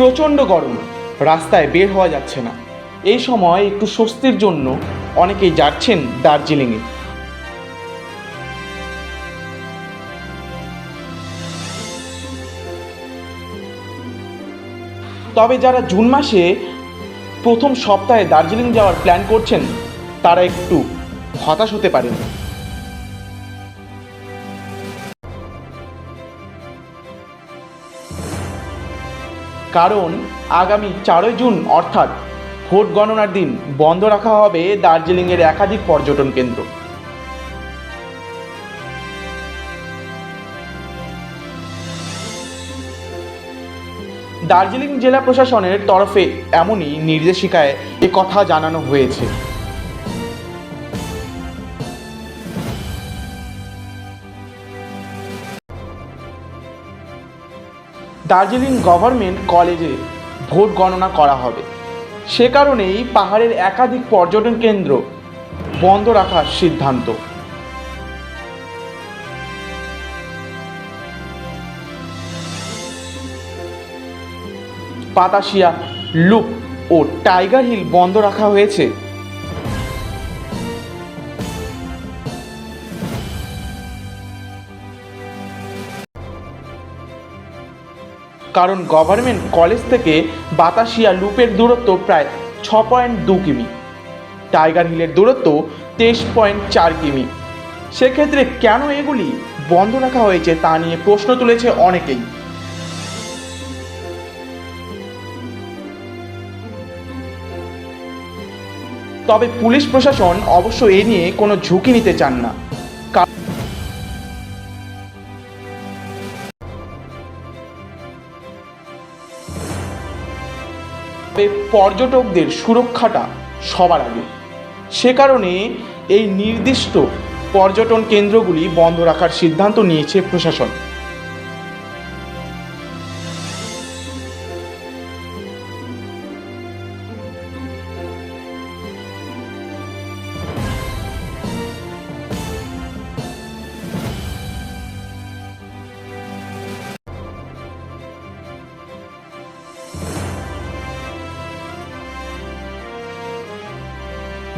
প্রচণ্ড গরম। রাস্তায় বের হওয়া যাচ্ছে না। এই সময় একটু স্বস্তির জন্য অনেকেই যাচ্ছেন দার্জিলিংয়ে। তবে যারা জুন মাসে প্রথম সপ্তাহে দার্জিলিং যাওয়ার প্ল্যান করছেন, তারা একটু হতাশ হতে পারেন। কারণ আগামী চারই জুন, অর্থাৎ ভোট গণনার দিন, বন্ধ রাখা হবে দার্জিলিংয়ের একাধিক পর্যটন কেন্দ্র। দার্জিলিং জেলা প্রশাসনের তরফে এমনই নির্দেশিকায় কথা জানানো হয়েছে। দার্জিলিং গভর্নমেন্ট কলেজে ভোট গণনা করা হবে। সে কারণেই পাহাড়ের একাধিক পর্যটন কেন্দ্র বন্ধ রাখার সিদ্ধান্ত। পাতাশিয়া লুপ ও টাইগার হিল বন্ধ রাখা হয়েছে। কারণ গভর্নমেন্ট কলেজ থেকে বাতাসিয়া লুপের দূরত্ব প্রায় ছ পয়েন্ট দু কিমি। টাইগার হিলের দূরত্ব তেইশ পয়েন্ট চার কিমি। সেক্ষেত্রে কেন এগুলি বন্ধ রাখা হয়েছে তা নিয়ে প্রশ্ন তুলেছে অনেকেই। তবে পুলিশ প্রশাসন অবশ্য এ নিয়ে কোনো ঝুঁকি নিতে চান না। তবে পর্যটকদের সুরক্ষাটা সবার আগে। সে কারণে এই নির্দিষ্ট পর্যটন কেন্দ্রগুলি বন্ধ রাখার সিদ্ধান্ত নিয়েছে প্রশাসন।